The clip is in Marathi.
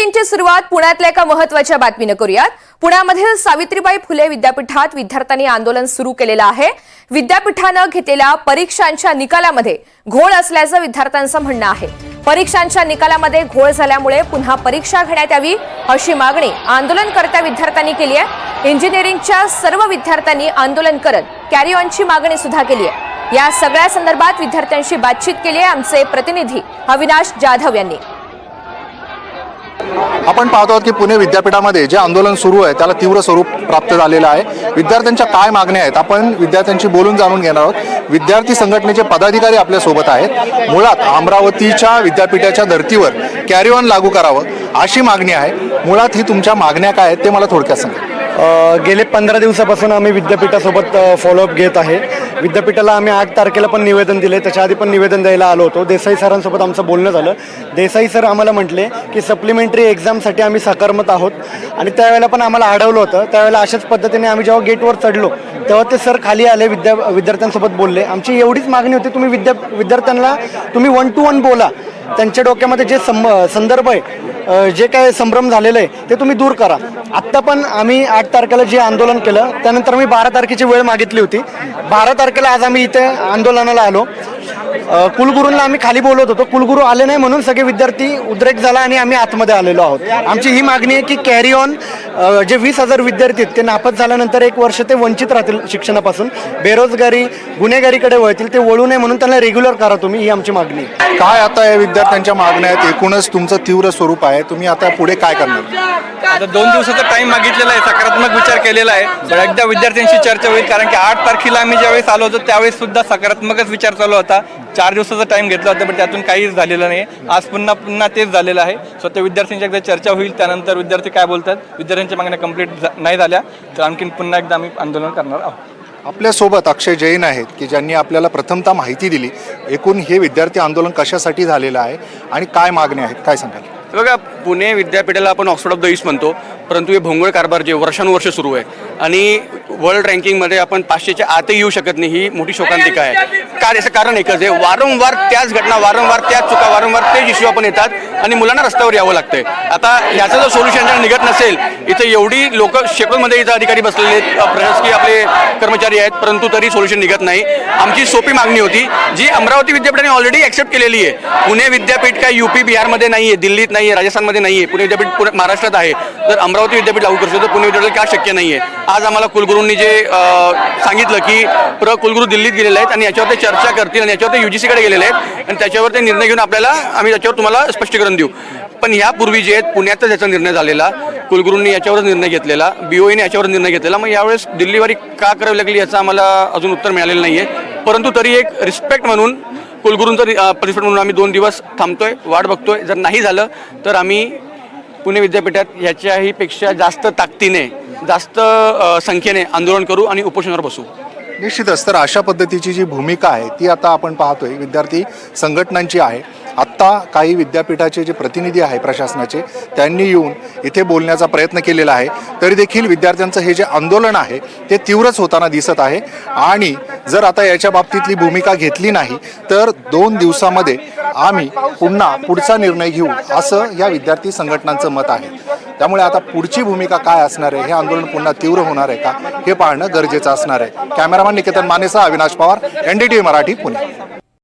सुरुवात पुण्यातल्या एका महत्त्वाच्या बातमीनं करूयात. पुण्यामधील सावित्रीबाई फुले विद्यापीठात विद्यार्थ्यांनी आंदोलन सुरू केलेलं आहे. विद्यापीठानं घेतलेल्या परीक्षांच्या निकालामध्ये घोळ असल्याचं विद्यार्थ्यांचं म्हणणं आहे. परीक्षांच्या निकालामध्ये घोळ झाल्यामुळे पुन्हा परीक्षा घेण्यात यावी अशी मागणी आंदोलनकर्त्या विद्यार्थ्यांनी केली आहे. इंजिनिअरिंगच्या सर्व विद्यार्थ्यांनी आंदोलन करत कॅरी ऑनची मागणी सुद्धा केली आहे. या सगळ्या संदर्भात विद्यार्थ्यांशी बातचीत केली आहे आमचे प्रतिनिधी अविनाश जाधव यांनी. आपण पाहतो आहोत की पुणे विद्यापीठामध्ये जे आंदोलन सुरू आहे त्याला तीव्र स्वरूप प्राप्त झालेलं आहे. विद्यार्थ्यांच्या काय मागण्या आहेत आपण विद्यार्थ्यांशी बोलून जाणून घेणार आहोत. विद्यार्थी संघटनेचे पदाधिकारी आपल्यासोबत आहेत. मुळात अमरावतीच्या विद्यापीठाच्या धर्तीवर कॅरी ऑन लागू करावं अशी मागणी आहे. मुळात ही तुमच्या मागण्या काय आहेत ते मला थोडक्यात सांगा. गेले पंधरा दिवसापासून आम्ही विद्यापीठासोबत फॉलोअप घेत आहे. विद्यापीठाला आम्ही आठ तारखेला पण निवेदन दिले. त्याच्या आधी पण निवेदन द्यायला आलो होतो. देसाई सरांसोबत आमचं बोलणं झालं. देसाई सर आम्हाला म्हटले की सप्लिमेंटरी एक्झामसाठी आम्ही सकारमत आहोत. आणि त्यावेळेला पण आम्हाला अडवलं होतं. त्यावेळेला अशाच पद्धतीने आम्ही जेव्हा गेटवर चढलो तेव्हा ते सर खाली आले विद्या विद्यार्थ्यांसोबत बोलले. आमची एवढीच मागणी होती तुम्ही विद्या विद्यार्थ्यांना तुम्ही वन टू वन बोला. त्यांच्या डोक्यामध्ये जे सं संदर्भ आहे जे काय संभ्रम झालेलं आहे ते तुम्ही दूर करा. आत्ता पण आम्ही आठ तारखेला जे आंदोलन केलं त्यानंतर मी बारा तारखेची वेळ मागितली होती. बारा तारखेला आज आम्ही इथे आंदोलनाला आलो. कुलगुरूंना आम्ही खाली बोलत होतो. कुलगुरू आले नाही म्हणून सगळे विद्यार्थी उद्रेक झाला आणि आम्ही आतमध्ये आलेलो आहोत. आमची ही मागणी आहे की कॅरी ऑन जे वीस हजार विद्यार्थी आहेत ते नापास झाल्यानंतर एक वर्ष ते वंचित राहतील शिक्षणापासून. बेरोजगारी गुन्हेगारीकडे वळतील ते वळू नये म्हणून त्यांना रेग्युलर करा तुम्ही ही आमची मागणी काय आता या विद्यार्थ्यांच्या मागण्या आहेत? एकूणच तुमचं तीव्र स्वरूप आहे. तुम्ही आता पुढे काय करणार? आता दोन दिवसाचा टाइम मागितलेला आहे सकारात्मक विचार केलेला आहे. पण एकदा विद्यार्थ्यांशी चर्चा होईल कारण की आठ तारखेला आम्ही ज्यावेळेस आलो होतो त्यावेळेस सुद्धा सकारात्मकच विचार चालू होता. चार दिवसाचा टाइम घेतला होता पण त्यातून काहीच झालेलं नाही आज पुन्हा पुन्हा तेच झालेलं आहे. स्वतः विद्यार्थ्यांची एकदा चर्चा होईल. त्यानंतर विद्यार्थी काय बोलतात? विद्यार्थ्यांच्या मागण्या कंप्लीट नाही झाल्या तर आणखीन पुन्हा एकदा आम्ही आंदोलन करणार आहोत. आपल्यासोबत अक्षय जैन आहेत की ज्यांनी आपल्याला प्रथमतः माहिती दिली. एकूण हे विद्यार्थी आंदोलन कशासाठी झालेलं आहे आणि काय मागण्या आहेत? काय सांगाल? बघा पुणे विद्यापीठाला आपण ऑक्सफोर्ड ऑफ द ईस्ट म्हणतो परंतु हे भोंगळ कारभार जे वर्षानुवर्ष सुरू आहे. आणि वर्ल्ड रँकिंगमध्ये आपण पाचशेच्या आतही येऊ शकत नाही ही मोठी शोकांतिका आहे. का याचं कारण एकच आहे. वारंवार त्याच घटना वारंवार त्याच चुका वारंवार तेच इश्यू आपण येतात. आणि मुलांना रस्त्यावर यावं लागतंय. आता याचं जर सोल्युशन जर निघत नसेल इथे एवढी लोक शेकडोमध्ये इथं अधिकारी बसलेले आहेत प्रशासकीय आपले कर्मचारी आहेत परंतु तरी सोल्युशन निघत नाही. आमची सोपी मागणी होती जी अमरावती विद्यापीठाने ऑलरेडी ॲक्सेप्ट केलेली आहे. पुणे विद्यापीठ काय युपी बिहारमध्ये नाही आहे दिल्लीत नाही आहे राजस्थानमध्ये नाही आहे पुणे विद्यापीठ पुणे महाराष्ट्रात आहे. तर अमरावती विद्यापीठ लागू करू शकतो पुणे विद्यापीठ का शक्य नाही आहे आज आम्हाला कुलगुरूंनी जे सांगितलं की प्र कुलगुरू दिल्लीत गेलेले आहेत आणि याच्यावर ते चर्चा करतील आणि याच्यावर ते युजीसीकडे गेलेले आहेत आणि त्याच्यावर ते निर्णय घेऊन आपल्याला आम्ही त्याच्यावर तुम्हाला स्पष्टीकरण देऊ. पण यापूर्वी जे आहेत पुण्यातच याचा निर्णय झालेला कुलगुरूंनी याच्यावरच निर्णय घेतलेला बीओईने याच्यावर निर्णय घेतलेला. मग यावेळेस दिल्लीवारी का करावी लागली याचं आम्हाला अजून उत्तर मिळालेलं नाही आहे परंतु तरी एक रिस्पेक्ट म्हणून कुलगुरूंचा रिस्पेक्ट म्हणून आम्ही दोन दिवस थांबतोय वाट बघतोय. जर नाही झालं तर आम्ही पुणे विद्यापीठात ह्याच्याही पेक्षा जास्त ताकदीने जास्त संख्येने आंदोलन करू आणि उपोषणावर बसू. निश्चितच. तर अशा पद्धतीची जी भूमिका आहे ती आता आपण पाहतोय. विद्यार्थी संघटनांची आहे. आत्ता काही विद्यापीठाचे जे प्रतिनिधी आहे प्रशासनाचे त्यांनी येऊन इथे बोलण्याचा प्रयत्न केलेला आहे. तरी देखील विद्यार्थ्यांचं हे जे आंदोलन आहे ते तीव्रच होताना दिसत आहे. आणि जर आता याच्या बाबतीतली भूमिका घेतली नाही तर दोन दिवसामध्ये आम्ही पुन्हा पुढचा निर्णय घेऊ असं या विद्यार्थी संघटनांचं मत आहे. त्यामुळे आता पुढची भूमिका काय असणार आहे? हे आंदोलन पुन्हा तीव्र होणार आहे का? हे पाहणं गरजेचं असणार आहे. कॅमेरामॅन निकेतन मानेसा अविनाश पवार एनडीटीव्ही मराठी पुणे.